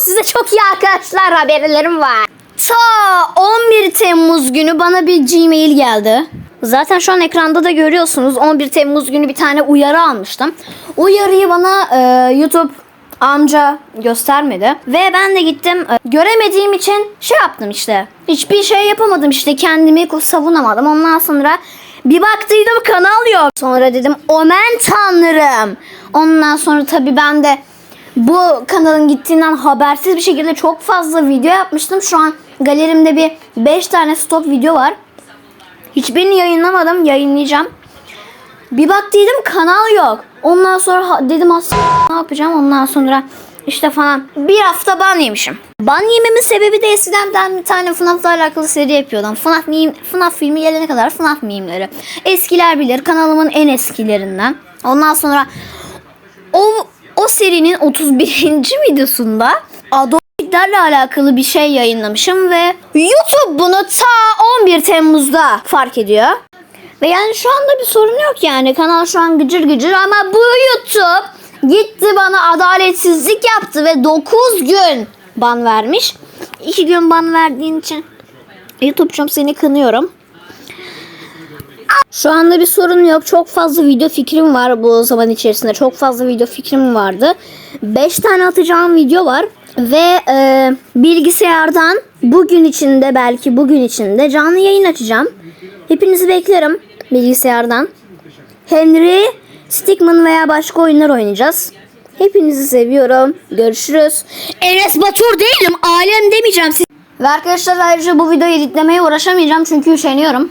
size çok iyi arkadaşlar haberlerim var. Ta 11 Temmuz günü bana bir Gmail geldi. Zaten şu an ekranda da görüyorsunuz 11 Temmuz günü bir tane uyarı almıştım. Uyarıyı bana e, YouTube amca göstermedi. Ve ben de gittim e, göremediğim için şey yaptım işte. Hiçbir şey yapamadım işte kendimi savunamadım. Ondan sonra bir baktıydım kanal yok. Sonra dedim omen tanrım. Ondan sonra tabii ben de bu kanalın gittiğinden habersiz bir şekilde çok fazla video yapmıştım. Şu an galerimde bir 5 tane stop video var. Hiçbirini yayınlamadım. Yayınlayacağım. Bir baktıydım kanal yok. Ondan sonra dedim aslında ne yapacağım ondan sonra işte falan bir hafta ban yemişim. Ban yememin sebebi de eskiden ben bir tane FNAF'la alakalı seri yapıyordum. FNAF, meme, FNAF filmi gelene kadar FNAF mimleri. Eskiler bilir kanalımın en eskilerinden. Ondan sonra o serinin 31. videosunda Adobe'lerle alakalı bir şey yayınlamışım ve YouTube bunu ta 11 Temmuz'da fark ediyor. Ve yani şu anda bir sorun yok yani. Kanal şu an gıcır gıcır ama bu YouTube gitti bana adaletsizlik yaptı ve 9 gün ban vermiş. 2 gün ban verdiğin için YouTube'cum seni kınıyorum. Şu anda bir sorun yok. Çok fazla video fikrim var bu zaman içerisinde. Çok fazla video fikrim vardı. 5 tane atacağım video var. Ve e, bilgisayardan bugün içinde belki bugün içinde canlı yayın açacağım. Hepinizi beklerim bilgisayardan. Henry, Stickman veya başka oyunlar oynayacağız. Hepinizi seviyorum. Görüşürüz. Enes Batur değilim. Alem demeyeceğim. Siz... Ve arkadaşlar ayrıca bu videoyu editlemeye uğraşamayacağım çünkü üşeniyorum.